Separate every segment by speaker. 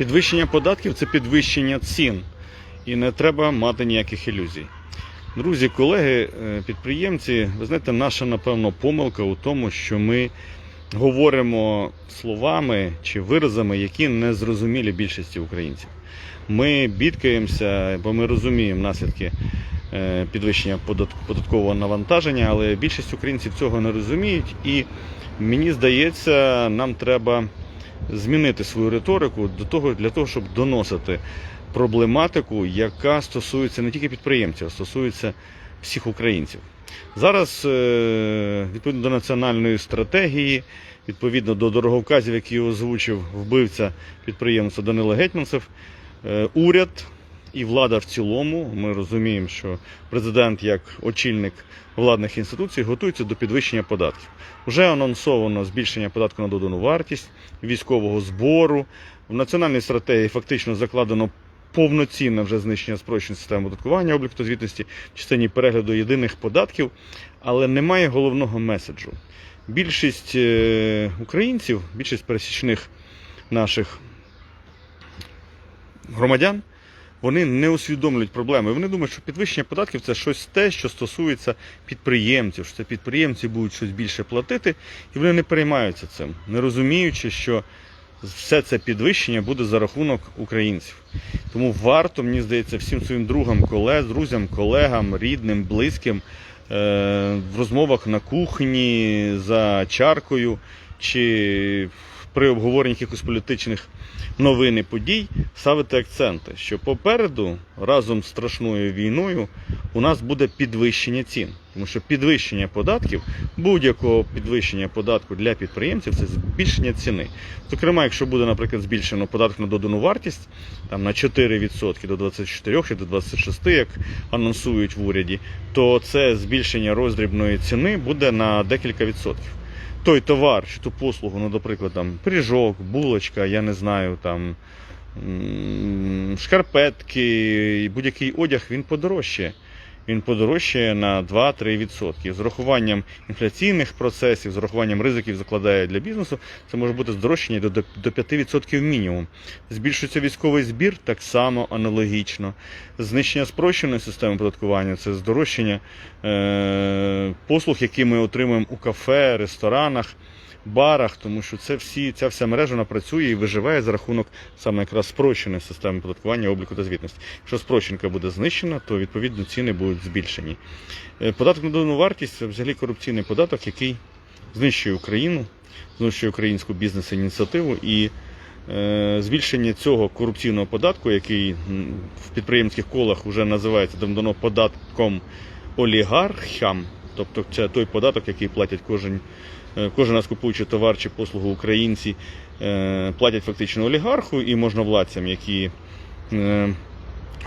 Speaker 1: Підвищення податків це підвищення цін. І не треба мати ніяких ілюзій. Друзі, колеги, е, підприємці, ви знаєте, наша, напевно, помилка у тому, що ми говоримо словами чи виразами, які не зрозумілі більшості українців. Ми бідкаємося, бо ми розуміємо наслідки е, підвищення податкового навантаження, але більшість українців цього не розуміють. І мені здається, нам треба змінити свою риторику до того, для того, щоб доносити проблематику, яка стосується не тільки підприємців, а стосується всіх українців. Зараз, е, відповідно до національної стратегії, відповідно до дороговказів, які озвучив вбивця підприємця Данила Гетьманцев, е, уряд і влада в цілому, ми розуміємо, що президент як очільник владних інституцій готується до підвищення податків. Вже анонсовано збільшення податку на додану вартість, військового збору. В національній стратегії фактично закладено повноцінне вже знищення спрощеної системи оподаткування обліку та звітності в частині перегляду єдиних податків, але немає головного меседжу. Більшість е, українців, більшість пересічних наших громадян, вони не усвідомлюють проблеми. Вони думають, що підвищення податків це щось те, що стосується підприємців, що це підприємці будуть щось більше платити, і вони не переймаються цим, не розуміючи, що все це підвищення буде за рахунок українців. Тому варто, мені здається, всім своїм другам, колег, друзям, колегам, рідним, близьким е, в розмовах на кухні за чаркою чи при обговоренні якихось політичних новин і подій ставити акценти, що попереду разом з страшною війною у нас буде підвищення цін. Тому що підвищення податків, будь-якого підвищення податку для підприємців це збільшення ціни. Зокрема, якщо буде, наприклад, збільшено податок на додану вартість там, на 4% до 24 чи до 26, як анонсують в уряді, то це збільшення роздрібної ціни буде на декілька відсотків. Той товар чи ту послугу, ну, наприклад, там пиріжок, булочка, я не знаю, там шкарпетки, будь-який одяг, він подорожчає. Він подорожчає на 2-3%. З урахуванням інфляційних процесів, з урахуванням ризиків закладає для бізнесу, це може бути здорожчання до, до до 5% мінімум. Збільшується військовий збір так само аналогічно. Знищення спрощеної системи податкування це здорожчання е, послуг, які ми отримуємо у кафе, ресторанах, барах, тому що це всі, ця вся мережа вона працює і виживає за рахунок саме якраз спрощеної системи податкування, обліку та звітності. Якщо спрощенка буде знищена, то відповідно ціни будуть збільшені. Е, Податок на додану вартість це взагалі корупційний податок, який знищує Україну, знищує українську бізнес-ініціативу і е, збільшення цього корупційного податку, який в підприємських колах вже називається давно податком олігархам, тобто це той податок, який платять кожен, е, кожен раз купуючи товар чи послугу українці, е, платять фактично олігарху і можновладцям, які е,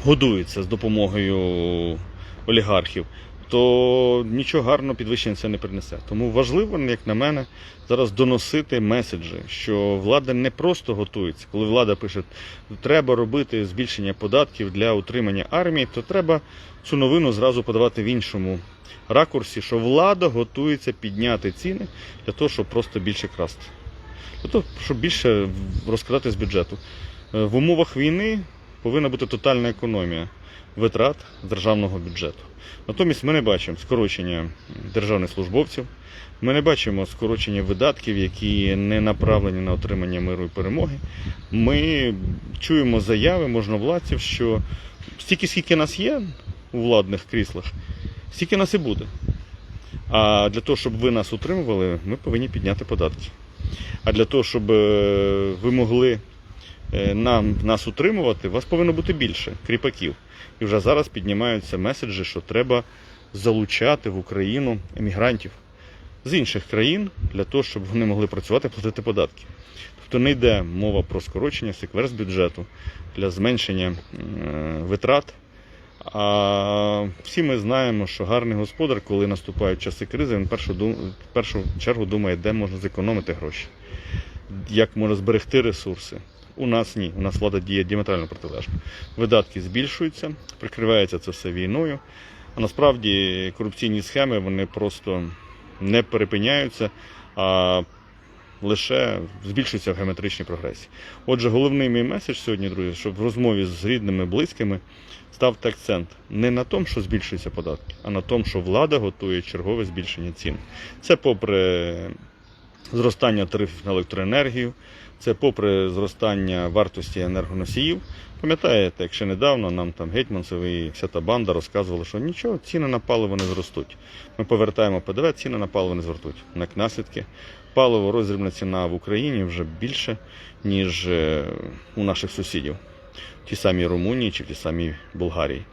Speaker 1: годуються з допомогою олігархів, то нічого гарного підвищення це не принесе. Тому важливо, як на мене, зараз доносити меседжі, що влада не просто готується. Коли влада пише, треба робити збільшення податків для утримання армії, то треба цю новину зразу подавати в іншому ракурсі, що влада готується підняти ціни для того, щоб просто більше красти. Для того, щоб більше розкрадати з бюджету. Е, В умовах війни повинна бути тотальна економія витрат державного бюджету. Натомість ми не бачимо скорочення державних службовців, ми не бачимо скорочення видатків, які не направлені на отримання миру і перемоги. Ми чуємо заяви можновладців, що стільки, скільки нас є у владних кріслах, стільки нас і буде. А для того, щоб ви нас утримували, ми повинні підняти податки. А для того, щоб е, ви могли нам, нас утримувати, вас повинно бути більше кріпаків. І вже зараз піднімаються меседжі, що треба залучати в Україну емігрантів з інших країн для того, щоб вони могли працювати і платити податки. Тобто не йде мова про скорочення секвер з бюджету для зменшення е, витрат. А всі ми знаємо, що гарний господар, коли наступають часи кризи, він першу, в першу чергу думає, де можна зекономити гроші, як можна зберегти ресурси. У нас ні. У нас влада діє діаметрально протилежно. Видатки збільшуються, прикривається це все війною. А насправді корупційні схеми вони просто не перепиняються, а лише збільшуються в геометричній прогресії. Отже, головний мій меседж сьогодні, друзі, щоб в розмові з рідними, близькими ставте акцент не на тому, що збільшуються податки, а на тому, що влада готує чергове збільшення цін. Це попри зростання тарифів на електроенергію, це попри зростання вартості енергоносіїв. Пам'ятаєте, як ще недавно нам там Гетьманцев і вся та банда розказували, що нічого, ціни на паливо не зростуть. Ми повертаємо ПДВ, ціни на паливо не зростуть. Як наслідки, паливо роздрібна ціна в Україні вже більше, ніж е, у наших сусідів, в тій самій Румунії чи в тій самій Болгарії.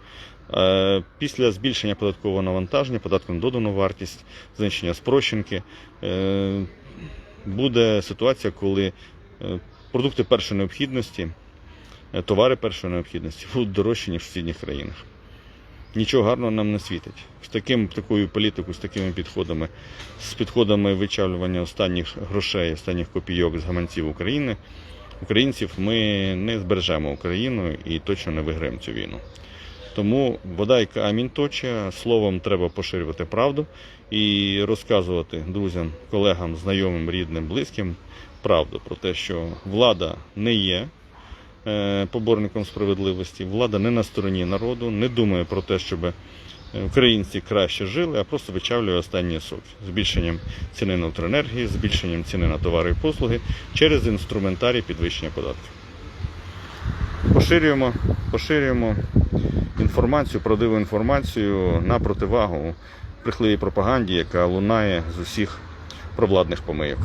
Speaker 1: Е, Після збільшення податкового навантаження, податком на додану вартість, знищення спрощенки, е, буде ситуація, коли продукти першої необхідності, е, товари першої необхідності будуть дорожчі, ніж в сусідніх країнах. Нічого гарного нам не світить. З таким, такою політикою, з такими підходами, з підходами вичавлювання останніх грошей, останніх копійок з гаманців України, українців, ми не збережемо Україну і точно не виграємо цю війну. Тому вода і камінь точе, словом треба поширювати правду і розказувати друзям, колегам, знайомим, рідним, близьким правду про те, що влада не є е, поборником справедливості, влада не на стороні народу, не думає про те, щоб е, українці краще жили, а просто вичавлює останні соки збільшенням ціни на електроенергії, збільшенням ціни на товари і послуги через інструментарій підвищення податків. Поширюємо, поширюємо інформацію, правдиву інформацію на противагу брехливій пропаганді, яка лунає з усіх провладних помийок.